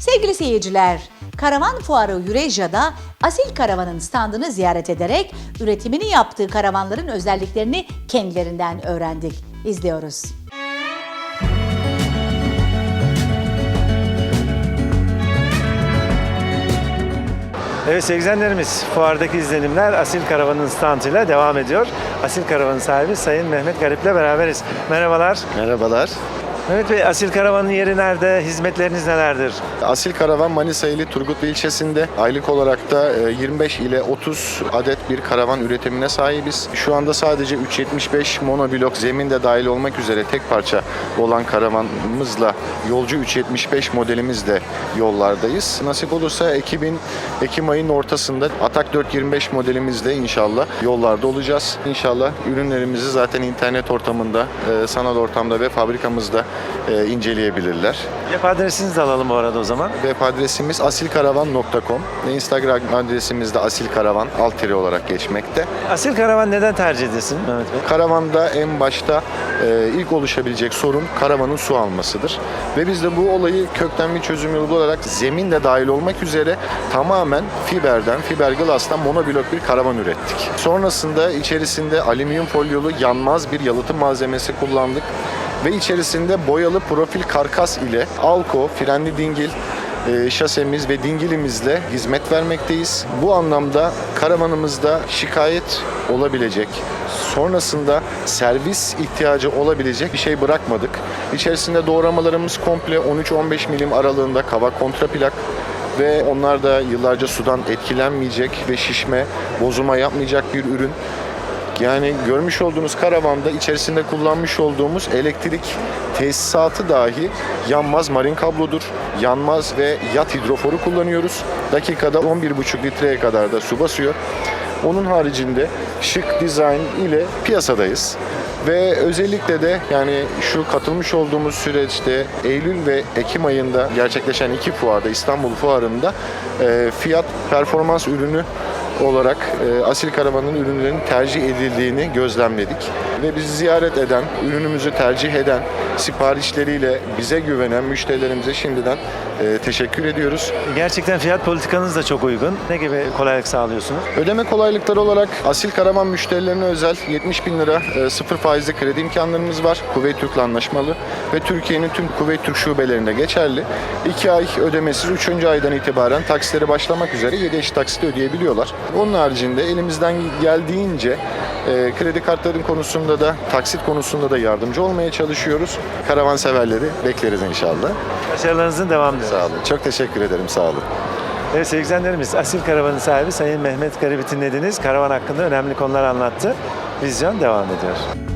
Sevgili seyirciler, Karavan Fuarı Eurasia'da Asil Karavan'ın standını ziyaret ederek üretimini yaptığı karavanların özelliklerini kendilerinden öğrendik. İzliyoruz. Evet sevgili izleyenlerimiz, fuardaki izlenimler Asil Karavan'ın standıyla devam ediyor. Asil Karavan'ın sahibi Sayın Mehmet Garip'le beraberiz. Merhabalar. Merhabalar. Mehmet Bey, Asil Karavan'ın yeri nerede? Hizmetleriniz nelerdir? Asil Karavan Manisa ili Turgutlu ilçesinde aylık olarak da e, 25 ile 30 adet bir karavan üretimine sahibiz. Şu anda sadece 375 monoblok zemin de dahil olmak üzere tek parça olan karavanımızla yolcu 375 modelimizle yollardayız. Nasip olursa Ekim'in Ekim ayının ortasında Atak 425 modelimizle inşallah yollarda olacağız. İnşallah ürünlerimizi zaten internet ortamında, e, sanal ortamda ve fabrikamızda e, inceleyebilirler. Web adresinizi de alalım bu arada o zaman. Web adresimiz asilkaravan.com ve Instagram adresimiz de asilkaravan alt tire olarak geçmekte. Asil Karavan neden tercih edilsin Mehmet Bey? Karavanda en başta e, ilk oluşabilecek sorun karavanın su almasıdır. Ve biz de bu olayı kökten bir çözüm yolu olarak zemin de dahil olmak üzere tamamen fiberden, fiberglass'tan monoblok bir karavan ürettik. Sonrasında içerisinde alüminyum folyolu yanmaz bir yalıtım malzemesi kullandık ve içerisinde boyalı profil karkas ile Alko, frenli dingil, e, şasemiz ve dingilimizle hizmet vermekteyiz. Bu anlamda karavanımızda şikayet olabilecek, sonrasında servis ihtiyacı olabilecek bir şey bırakmadık. İçerisinde doğramalarımız komple 13-15 milim aralığında kava kontraplak ve onlar da yıllarca sudan etkilenmeyecek ve şişme, bozulma yapmayacak bir ürün. Yani görmüş olduğunuz karavanda içerisinde kullanmış olduğumuz elektrik tesisatı dahi yanmaz marin kablodur. Yanmaz ve yat hidroforu kullanıyoruz. Dakikada 11,5 litreye kadar da su basıyor. Onun haricinde şık dizayn ile piyasadayız. Ve özellikle de yani şu katılmış olduğumuz süreçte Eylül ve Ekim ayında gerçekleşen iki fuarda İstanbul Fuarı'nda e, fiyat performans ürünü olarak e, Asil Karavan'ın ürünlerinin tercih edildiğini gözlemledik. Ve bizi ziyaret eden, ürünümüzü tercih eden, siparişleriyle bize güvenen müşterilerimize şimdiden e, teşekkür ediyoruz. Gerçekten fiyat politikanız da çok uygun. Ne gibi kolaylık sağlıyorsunuz? Ödeme kolaylıkları olarak Asil Karavan müşterilerine özel 70 bin lira e, sıfır faizli kredi imkanlarımız var. Kuveyt Türk'le anlaşmalı ve Türkiye'nin tüm Kuveyt Türk şubelerinde geçerli. 2 ay ödemesiz 3. aydan itibaren taksitleri başlamak üzere 7 eşit taksitle ödeyebiliyorlar. Onun haricinde elimizden geldiğince e, kredi kartların konusunda da taksit konusunda da yardımcı olmaya çalışıyoruz. Karavan severleri bekleriz inşallah. Başarılarınızın devamı diliyorum. Sağ olun. Çok teşekkür ederim. Sağ olun. Evet sevgili izleyenlerimiz, Asil Karavan'ın sahibi Sayın Mehmet Garip'i dinlediniz. Karavan hakkında önemli konular anlattı. Vizyon devam ediyor.